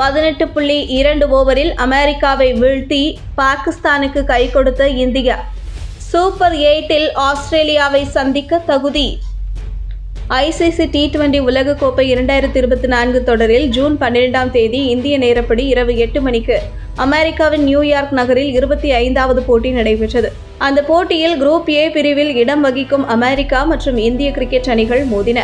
பதினெட்டு புள்ளி இரண்டு ஓவரில் அமெரிக்காவை வீழ்த்தி பாகிஸ்தானுக்கு கை கொடுத்த இந்தியா. சூப்பர் எயிட்டில் ஆஸ்திரேலியாவை சந்திக்க தகுதி. ஐசிசி டி டுவெண்டி உலகக்கோப்பை இரண்டாயிரத்தி இருபத்தி நான்கு தொடரில் ஜூன் பன்னிரெண்டாம் தேதி இந்திய நேரப்படி இரவு எட்டு மணிக்கு அமெரிக்காவின் நியூயார்க் நகரில் இருபத்தி ஐந்தாவது போட்டி நடைபெற்றது. அந்த போட்டியில் குரூப் ஏ பிரிவில் இடம் வகிக்கும் அமெரிக்கா மற்றும் இந்திய கிரிக்கெட் அணிகள் மோதின.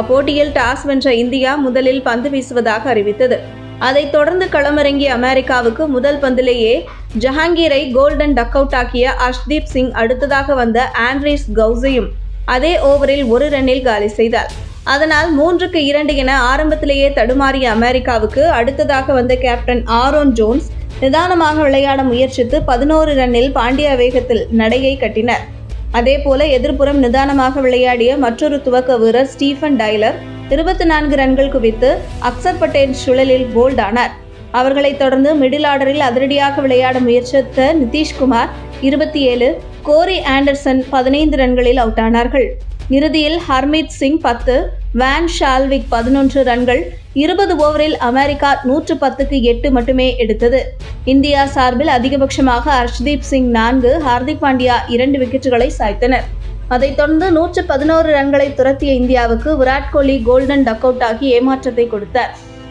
அப்போட்டியில் டாஸ் வென்ற இந்தியா முதலில் பந்து வீசுவதாக அறிவித்தது. அதைத் தொடர்ந்து களமிறங்கிய அமெரிக்காவுக்கு முதல் பந்திலேயே ஜஹாங்கீரை கோல்டன் டக் அவுட் ஆக்கிய அஷ்தீப் சிங் அடுத்ததாக வந்த ஆண்ட்ரீஸ் கவுசையும் அதே ஓவரில் ஒரு ரன்னில் காலி செய்தார். அதனால் மூன்றுக்கு இரண்டு என ஆரம்பத்திலேயே தடுமாறிய அமெரிக்காவுக்கு அடுத்ததாக வந்த கேப்டன் ஆரோன் ஜோன்ஸ் நிதானமாக விளையாட முயற்சித்து பதினோரு ரன்னில் பாண்டியா வேகத்தில் நடையை கட்டினர். அதேபோல எதிர்ப்புறம் நிதானமாக விளையாடிய மற்றொரு துவக்க வீரர் ஸ்டீஃபன் டைலர் இருபத்தி நான்கு ரன்கள் குவித்து அக்சர் பட்டேல் சுழலில் போல்ட் ஆனார். அவர்களைத் தொடர்ந்து மிடில் ஆர்டரில் அதிரடியாக விளையாட முயற்சித்த நிதிஷ்குமார் இருபத்தி ஏழு கோரி ஆண்டர்சன் பதினைந்து ரன்களில் அவுட் ஆனார்கள். இறுதியில் ஹர்மீத் சிங் பத்து வேன் ஷால்விக் பதினொன்று ரன்கள் இருபது ஓவரில் அமெரிக்கா நூற்று பத்துக்கு எட்டு மட்டுமே எடுத்தது. இந்தியா சார்பில் அதிகபட்சமாக ஹர்ஷ்தீப் சிங் நான்கு ஹார்திக் பாண்டியா இரண்டு விக்கெட்டுகளை சாய்த்தனர். அதைத் தொடர்ந்து நூற்று பதினோரு ரன்களை துரத்திய இந்தியாவுக்கு Virat Kohli golden duck out ஆகி ஏமாற்றத்தை கொடுத்தார்.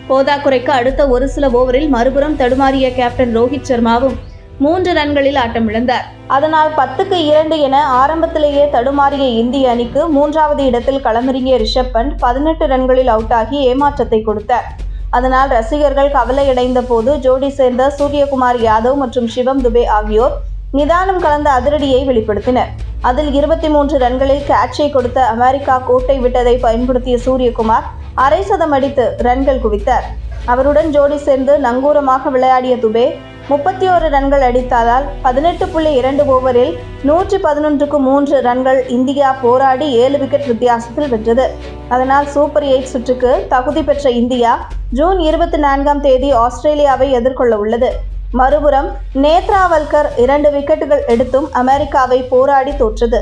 போதாக்குறைக்கு அடுத்த ஒரு சில ஓவரில் மறுபுறம் தடுமாறிய கேப்டன் ரோஹித் சர்மாவும் மூன்று ரன்களில் ஆட்டமிழந்தார் அதனால் பத்துக்கு இரண்டு என ஆரம்பத்திலேயே தடுமாறிய இந்திய அணிக்கு மூன்றாவது இடத்தில் களமிறங்கிய ரிஷப் பண்ட் பதினெட்டு ரன்களில் அவுட் ஆகி ஏமாற்றத்தை கொடுத்தார். அதனால் ரசிகர்கள் கவலையடைந்த போது ஜோடி சேர்ந்த சூரியகுமார் யாதவ் மற்றும் சிவம் துபே ஆகியோர் நிதானம் கலந்த அதிரடியை வெளிப்படுத்தினர். அதில் இருபத்தி மூன்று ரன்களில் கேட்சை கொடுத்த அமெரிக்கா கோட்டை விட்டதை பயன்படுத்திய சூரியகுமார் அரை சதம் அடித்து ரன்கள் குவித்தார். அவருடன் ஜோடி சேர்ந்து நங்கூரமாக விளையாடிய துபே முப்பத்தி ஓரு ரன்கள் அடித்ததால் பதினெட்டு புள்ளி இரண்டு ஓவரில் நூற்றி பதினொன்றுக்கு மூன்று ரன்கள் இந்தியா போராடி ஏழு விக்கெட் வித்தியாசத்தில் வென்றது. அதனால் சூப்பர் எயிட் சுற்றுக்கு தகுதி பெற்ற இந்தியா ஜூன் இருபத்தி நான்காம் தேதி ஆஸ்திரேலியாவை எதிர்கொள்ள உள்ளது. மறுபுறம் நேத்ராவல்கர் இரண்டு விக்கெட்டுகள் எடுத்தும் அமெரிக்காவை போராடி தோற்றது.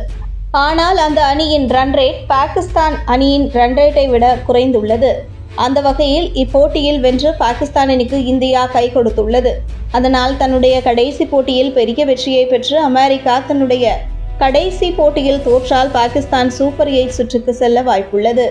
ஆனால் அந்த அணியின் ரன் ரேட் பாகிஸ்தான் அணியின் ரன் ரேட்டை விட குறைந்துள்ளது. அந்த வகையில் இப்போட்டியில் வென்று பாகிஸ்தான் அணிக்கு இந்தியா கை கொடுத்துள்ளது. அதனால் தன்னுடைய கடைசி போட்டியில் பெரிய வெற்றியை பெற்று அமெரிக்கா தன்னுடைய கடைசி போட்டியில் தோற்றால் பாகிஸ்தான் சூப்பர் எயிட் சுற்றுக்கு செல்ல வாய்ப்புள்ளது.